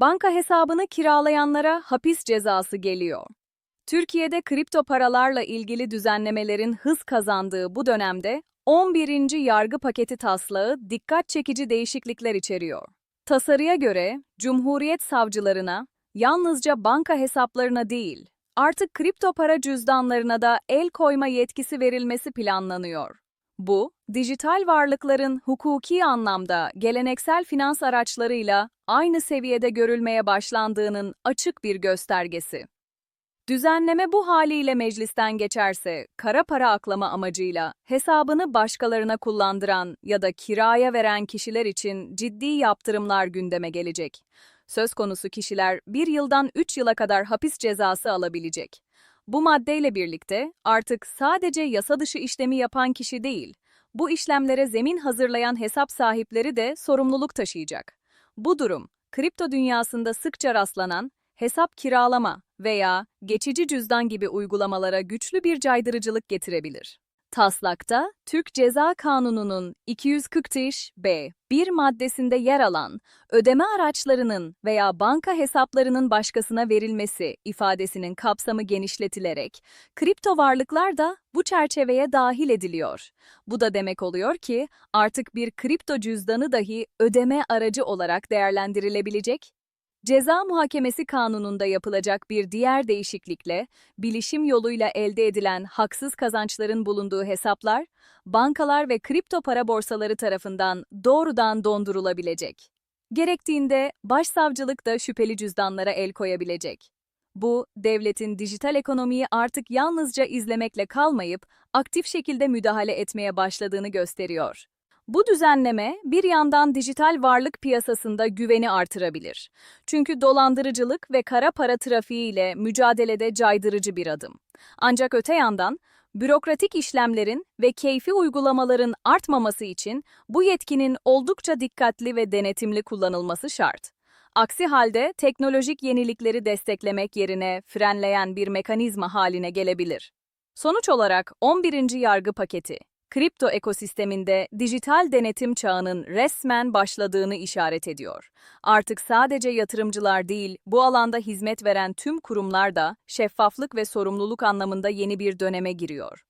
Banka hesabını kiralayanlara hapis cezası geliyor. Türkiye'de kripto paralarla ilgili düzenlemelerin hız kazandığı bu dönemde 11. yargı paketi taslağı dikkat çekici değişiklikler içeriyor. Tasarıya göre Cumhuriyet savcılarına yalnızca banka hesaplarına değil, artık kripto para cüzdanlarına da el koyma yetkisi verilmesi planlanıyor. Bu, dijital varlıkların hukuki anlamda geleneksel finans araçlarıyla aynı seviyede görülmeye başlandığının açık bir göstergesi. Düzenleme bu haliyle meclisten geçerse, kara para aklama amacıyla hesabını başkalarına kullandıran ya da kiraya veren kişiler için ciddi yaptırımlar gündeme gelecek. Söz konusu kişiler bir yıldan 3 yıla kadar hapis cezası alabilecek. Bu maddeyle birlikte artık sadece yasa dışı işlemi yapan kişi değil, bu işlemlere zemin hazırlayan hesap sahipleri de sorumluluk taşıyacak. Bu durum, kripto dünyasında sıkça rastlanan hesap kiralama veya geçici cüzdan gibi uygulamalara güçlü bir caydırıcılık getirebilir. Taslakta, Türk Ceza Kanunu'nun 240 b bir maddesinde yer alan ödeme araçlarının veya banka hesaplarının başkasına verilmesi ifadesinin kapsamı genişletilerek kripto varlıklar da bu çerçeveye dahil ediliyor. Bu da demek oluyor ki artık bir kripto cüzdanı dahi ödeme aracı olarak değerlendirilebilecek Ceza Muhakemesi Kanunu'nda yapılacak bir diğer değişiklikle, bilişim yoluyla elde edilen haksız kazançların bulunduğu hesaplar, bankalar ve kripto para borsaları tarafından doğrudan dondurulabilecek. Gerektiğinde başsavcılık da şüpheli cüzdanlara el koyabilecek. Bu, devletin dijital ekonomiyi artık yalnızca izlemekle kalmayıp, aktif şekilde müdahale etmeye başladığını gösteriyor. Bu düzenleme bir yandan dijital varlık piyasasında güveni artırabilir. Çünkü dolandırıcılık ve kara para trafiği ile mücadelede caydırıcı bir adım. Ancak öte yandan bürokratik işlemlerin ve keyfi uygulamaların artmaması için bu yetkinin oldukça dikkatli ve denetimli kullanılması şart. Aksi halde teknolojik yenilikleri desteklemek yerine frenleyen bir mekanizma haline gelebilir. Sonuç olarak 11. yargı paketi kripto ekosisteminde dijital denetim çağının resmen başladığını işaret ediyor. Artık sadece yatırımcılar değil, bu alanda hizmet veren tüm kurumlar da şeffaflık ve sorumluluk anlamında yeni bir döneme giriyor.